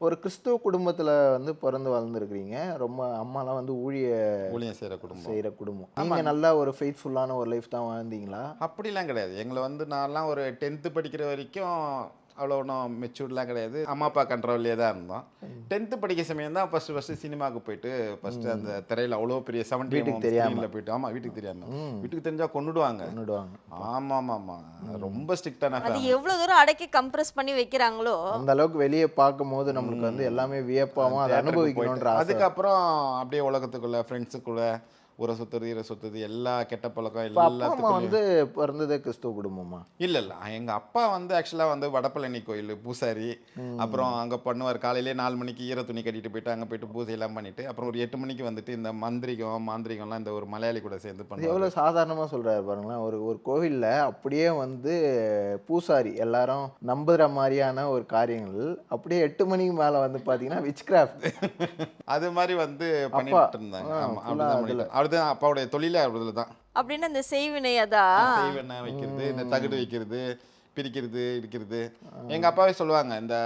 ஒரு கிறிஸ்துவ குடும்பத்துல வந்து பிறந்து வளர்ந்துருக்கிறீங்க. ரொம்ப அம்மாலாம் வந்து ஊழிய ஊழியம் செய்கிற குடும்பம். செய்யற குடும்பம். நீங்க நல்ல ஒரு ஃபெய்த்ஃபுல்லான ஒரு லைஃப் தான் வாழ்ந்தீங்களா? அப்படிலாம் கிடையாது. எங்களை வந்து நான்லாம் ஒரு டென்த்து படிக்கிற வரைக்கும் அவ்வளோ ஒன்றும் மெச்சூர்லாம் கிடையாது. அம்மா அப்பா கண்ட்ரோல்லே தான் இருந்தோம். டென்த்து படிக்க சமயம் தான் ஃபஸ்ட்டு ஃபஸ்ட்டு சினிமாவுக்கு போயிட்டு ஃபஸ்ட்டு அந்த திரையில் அவ்வளோ பெரிய செவன்டி வீட்டுக்கு தெரியாம. போயிட்டு ஆமாம் வீட்டுக்கு தெரியாம. வீட்டுக்கு தெரிஞ்சால் கொண்டுடுவாங்க கொண்டுடுவாங்க ஆமாம் ஆமாம் ஆமாம் ரொம்ப ஸ்ட்ரிக்டான அது எவ்வளவு தூரம் அடக்கி கம்ப்ரஸ் பண்ணி வைக்கிறாங்களோ? அந்த அளவுக்கு வெளியே பார்க்கும்போது நம்மளுக்கு வந்து எல்லாமே வியப்பாவும் அதை அனுபவிக்கணுன்ற ஆசை. அதுக்கப்புறம் அப்படியே உலகத்துக்குள்ள ஃப்ரெண்ட்ஸுக்குள்ள உரை சுத்துறது இரை சுத்துறது எல்லா கெட்ட பழக்கம் எல்லாத்துக்கும் வந்து பிறந்ததே கிறிஸ்துவ குடும்பமா? இல்ல இல்ல எங்க அப்பா வந்து ஆக்சுவலா வந்து வடபழனி கோயில் பூசாரி. அப்புறம் அங்க பண்ணுவார். காலையிலே நாலு மணிக்கு ஈர துணி கட்டிட்டு போயிட்டு அங்க போயிட்டு பூஜை எல்லாம் பண்ணிட்டு அப்புறம் ஒரு எட்டு மணிக்கு வந்துட்டு இந்த மந்திரிகம் மாந்திரிகம்லாம் இந்த ஒரு மலையாளி கூட சேர்ந்து இது பண்ணுவாங்க எவ்வளவு சாதாரணமா சொல்றாரு பாருங்களேன். ஒரு ஒரு கோவில்ல அப்படியே வந்து பூசாரி எல்லாரும் நம்புற மாதிரியான ஒரு காரியங்கள் அப்படியே எட்டு மணிக்கு மேல வந்து பாத்தீங்கன்னா விச் கிராஃப்ட் அது மாதிரி வந்து பண்ணிட்டு இருந்தாங்க. அவர்தான் அப்பாவுடைய தொழிலே அவர்துல தான். அப்படின்னு அந்த செய்வினை அதான் செய்வெண்ணெய் வைக்கிறது இந்த தகடு வைக்கிறது பிரிக்கிறது இடிக்கிறது. எங்க அப்பாவே சொல்லுவாங்க இந்த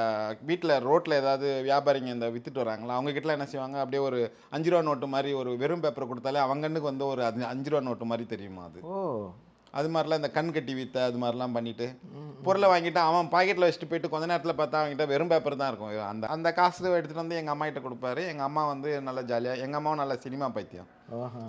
வீட்ல ரோட்ல ஏதாவது வியாபாரிங்க இந்த வித்துட்டு வராங்களா அவங்க கிட்ட என்ன செய்வாங்க அப்படியே ஒரு அஞ்சு ரூபா நோட்டு மாதிரி ஒரு வெறும் பேப்பரை கொடுத்தாலே அவங்க கண்ணுக்கு வந்து ஒரு அஞ்சு- அஞ்சு ரூபா நோட்டு மாதிரி தெரியுமா அது? ஓ. அது மாதிரிலாம் இந்த கண் கட்டி வித்த அது மாதிரிலாம் பண்ணிட்டு பொருளை வாங்கிட்டு அவன் பாக்கெட்டில் வச்சுட்டு போயிட்டு கொஞ்ச நேரத்தில் பார்த்தா அவன்கிட்ட வெறும் பேப்பர் தான் இருக்கும். அந்த அந்த காசு எடுத்துட்டு வந்து எங்கள் அம்மா கிட்ட கொடுப்பாரு. எங்கள் அம்மா வந்து நல்லா ஜாலியாக எங்கள் அம்மாவும் நல்லா சினிமா பைத்தியம்.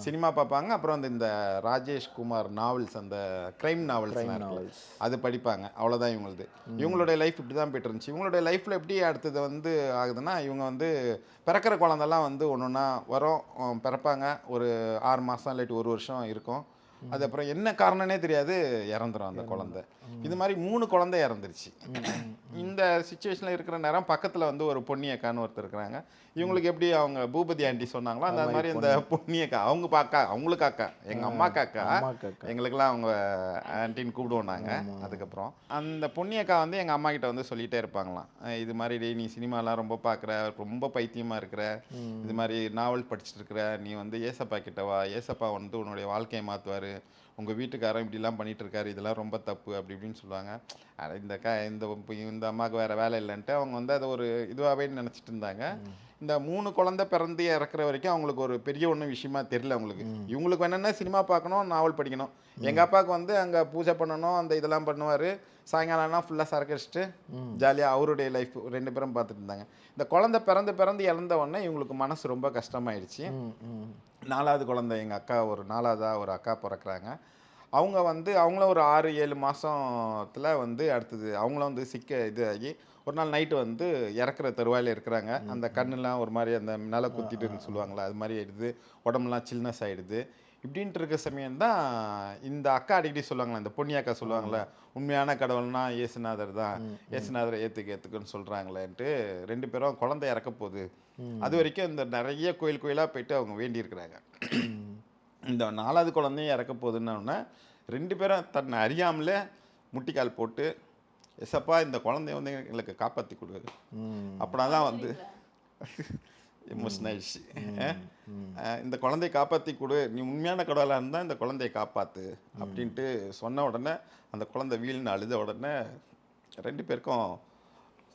சினிமா பார்ப்பாங்க. அப்புறம் வந்து இந்த ராஜேஷ் குமார் நாவல்ஸ் அந்த கிரைம் நாவல்ஸ். அது படிப்பாங்க. அவ்வளோதான் இவங்களுது. இவங்களுடைய லைஃப் இப்படி தான் போயிட்டு இருந்துச்சு. இவங்களுடைய லைஃப்பில் எப்படி அடுத்தது வந்து ஆகுதுன்னா இவங்க வந்து பிறக்கிற குழந்தெல்லாம் வந்து ஒன்று ஒன்றா வரும் பிறப்பாங்க. ஒரு ஆறு மாதம் இல்லாட்டி ஒரு வருஷம் இருக்கும். அது அப்புறம் என்ன காரணனே தெரியாது இறந்துரும் அந்த குழந்தை. இது மாதிரி மூணு குழந்தை இறந்துருச்சு. இந்த சுச்சுவேஷனில் இருக்கிற நேரம் பக்கத்தில் வந்து ஒரு பொன்னியக்கான்னு ஒருத்தர் இருக்கிறாங்க. இவங்களுக்கு எப்படி அவங்க பூபதி ஆண்டி சொன்னாங்களோ அந்த மாதிரி இந்த பொன்னியக்கா அவங்க பாக்கா அவங்களுக்கு அக்கா எங்கள் அம்மா அக்கா. எங்களுக்கெல்லாம் அவங்க ஆன்டின்னு கூப்பிடுவோம் நாங்கள் அதுக்கப்புறம் அந்த பொன்னியக்கா வந்து எங்கள் அம்மா கிட்ட வந்து சொல்லிட்டே இருப்பாங்களாம். இது மாதிரி நீ சினிமாலாம் ரொம்ப பார்க்குற ரொம்ப பைத்தியமாக இருக்கிற இது மாதிரி நாவல் படிச்சுட்டு இருக்கிற நீ வந்து ஏசப்பா கிட்ட வா ஏசப்பா வந்து உன்னுடைய வாழ்க்கையை மாற்றுவார் உங்கள் வீட்டுக்காரன் இப்படிலாம் பண்ணிட்டு இருக்காரு இதெல்லாம் ரொம்ப தப்பு அப்படி இப்படின்னு சொல்லுவாங்க. அட இந்த க இந்த இந்த அம்மாவுக்கு வேறு வேலை இல்லைன்ட்டு அவங்க வந்து அதை ஒரு இதுவாகவே நினச்சிட்டு இருந்தாங்க. இந்த மூணு குழந்தை பிறந்து இறக்குற வரைக்கும் அவங்களுக்கு ஒரு பெரிய ஒன்றும் விஷயமா தெரியல அவங்களுக்கு. இவங்களுக்கு என்னென்ன சினிமா பார்க்கணும் நாவல் படிக்கணும். எங்கள் அப்பாவுக்கு வந்து அங்கே பூஜை பண்ணணும் அந்த இதெல்லாம் பண்ணுவார். சாயங்காலம்னா ஃபுல்லாக சரக்கு அடிச்சுட்டு ஜாலியாக அவருடைய லைஃப் ரெண்டு பேரும் பார்த்துட்டு இருந்தாங்க. இந்த குழந்தை பிறந்து பிறந்து இறந்த உடனே இவங்களுக்கு மனசு ரொம்ப கஷ்டமாயிடுச்சு. நாலாவது குழந்தை எங்கள் அக்கா ஒரு நாலாவதாக ஒரு அக்கா பிறக்கிறாங்க. அவங்க வந்து அவங்களும் ஒரு ஆறு ஏழு மாசத்துல வந்து அடுத்தது அவங்களும் வந்து சிக்க இது ஆகி ஒரு நாள் நைட்டு வந்து இறக்குற தருவாயில் இருக்கிறாங்க. அந்த கண்ணெல்லாம் ஒரு மாதிரி அந்த நில குத்திட்டுன்னு சொல்லுவாங்களா அது மாதிரி ஆயிடுது. உடம்புலாம் சில்னஸ் ஆயிடுது. இப்படின்ட்டு இருக்க சமயம் தான் இந்த அக்கா அடிக்கடி சொல்லுவாங்களா இந்த பொன்னி அக்கா சொல்லுவாங்களே உண்மையான கடவுள்னா இயேசுநாதர் தான். இயேசுநாதரை ஏற்றுக்க ஏற்றுக்குன்னு சொல்கிறாங்களேன்ட்டு ரெண்டு பேரும் குழந்தை இறக்க போகுது. அது வரைக்கும் இந்த நிறைய கோயில் கோயிலாக போயிட்டு அவங்க வேண்டியிருக்கிறாங்க. இந்த நாலாவது குழந்தையும் இறக்க போகுதுன்னொன்னே ரெண்டு பேரும் தன்னை அறியாமலே முட்டிக்கால் போட்டு எசப்பா இந்த குழந்தைய வந்து எங்களுக்கு காப்பாற்றி கொடு. ம். அப்படின்னா தான் வந்து எமோஷன் ஆயிடுச்சு. இந்த குழந்தைய காப்பாற்றி கொடு. நீ உண்மையான கடவுளாக இருந்தால் இந்த குழந்தைய காப்பாற்று அப்படின்ட்டு சொன்ன உடனே அந்த குழந்தை வீழ்னு அழுத உடனே ரெண்டு பேருக்கும்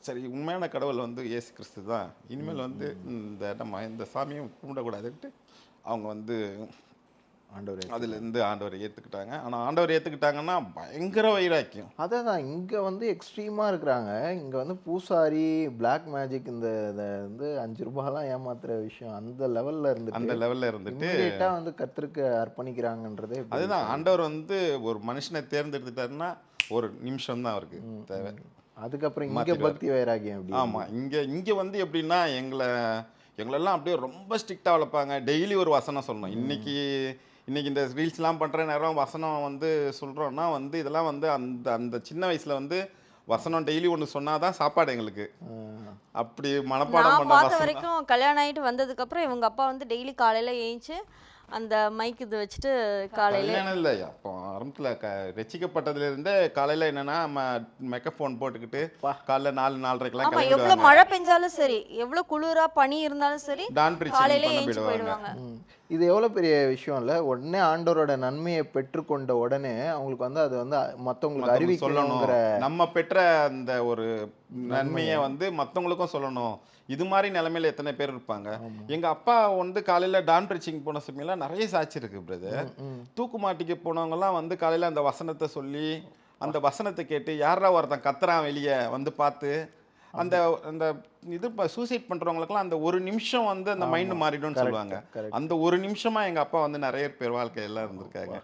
சரி உண்மையான கடவுள் வந்து இயேசு கிறிஸ்து தான். இனிமேல் வந்து இந்த நம்ம இந்த சாமியும் கும்பிடக்கூடாதுன்ட்டு அவங்க வந்து ஆண்டவரே அதுலேருந்து ஆண்டவரை ஏற்றுக்கிட்டாங்க ஆனால் ஆண்டவர் ஏற்றுக்கிட்டாங்கன்னா பயங்கர வைராக்கியம். அதான் இங்க வந்து எக்ஸ்ட்ரீமா இருக்கிறாங்க. இங்க வந்து பூசாரி பிளாக் மேஜிக் இந்த இத வந்து அஞ்சு ரூபாய்லாம் ஏமாத்துற விஷயம் அந்த லெவல்ல அந்த இருந்துட்டு லெவலில் இருந்துட்டு வந்து கர்த்தருக்கு அர்ப்பணிக்கிறாங்கன்றதே அதுதான் ஆண்டவர் வந்து ஒரு மனுஷனை தேர்ந்தெடுத்துட்டாருன்னா ஒரு நிமிஷம் தான் அவருக்கு தேவை. அதுக்கப்புறம் இங்க. பக்தி வைராகியம் எப்படி ஆமா இங்க இங்க வந்து எப்படின்னா எங்களை எங்களெல்லாம் அப்படியே ரொம்ப ஸ்ட்ரிக்டாக வளர்ப்பாங்க. டெய்லி ஒரு வசனம் சொல்லணும். இன்னைக்கு இன்னைக்கு இந்த ரீல்ஸ்லாம் பண்ற நேரம் வசனம் வந்து சொல்றோம்னா வந்து இதெல்லாம் வந்து அந்த அந்த சின்ன வயசுல வந்து வசனம் டெய்லி ஒன்று சொன்னாதான் சாப்பாடு எங்களுக்கு. அப்படி மனப்பாடம் பண்ண பார்த்த வரைக்கும் கல்யாணம் ஆயிட்டு வந்ததுக்கு அப்புறம் இவங்க அப்பா வந்து டெய்லி காலையில ஏஞ்சி அந்த மைக் இது வச்சுட்டு காலையில இல்லை அப்போ ஆரம்பத்தில் க ரசிக்கப்பட்டதுலேருந்தே காலையில் என்னன்னா நம்ம மெக்கஃபோன் போட்டுக்கிட்டு காலைல நாலு நாலரைக்கெல்லாம் எவ்வளவு மழை பெஞ்சாலும் சரி எவ்வளவு குளிரா பனி இருந்தாலும் சரி காலையில ஏஞ்சி போயிடுவாங்க. இது எவ்வளோ பெரிய விஷயம் இல்லை? உடனே ஆண்டவரோட நன்மையை பெற்றுக்கொண்ட உடனே அவங்களுக்கு வந்து அது வந்து மற்றவங்களுக்கு சொல்லணும் அறிவிக்கணுங்கிற நம்ம பெற்ற அந்த ஒரு நன்மையை வந்து மற்றவங்களுக்கும் சொல்லணும். இது மாதிரி நிலைமையில எத்தனை பேர் இருப்பாங்க? எங்க அப்பா வந்து காலையில டான் பிரீச்சிங் போன சமயம்ல நிறைய சாட்சி இருக்கு பிரதர். தூக்கு மாட்டிக்கு போனவங்கலாம் வந்து காலையில அந்த வசனத்தை சொல்லி அந்த வசனத்தை கேட்டு யாரா ஒருத்தன் கத்துறான் வெளியே வந்து பார்த்து அந்த அந்த இது சூசைட் பண்றவங்களுக்குலாம் அந்த ஒரு நிமிஷம் வந்து அந்த மைண்ட் மாறிடும்னு சொல்லுவாங்க. அந்த ஒரு நிமிஷமா எங்க அப்பா வந்து நிறைய பேர் வாழ்க்கையில இருந்திருக்காங்க.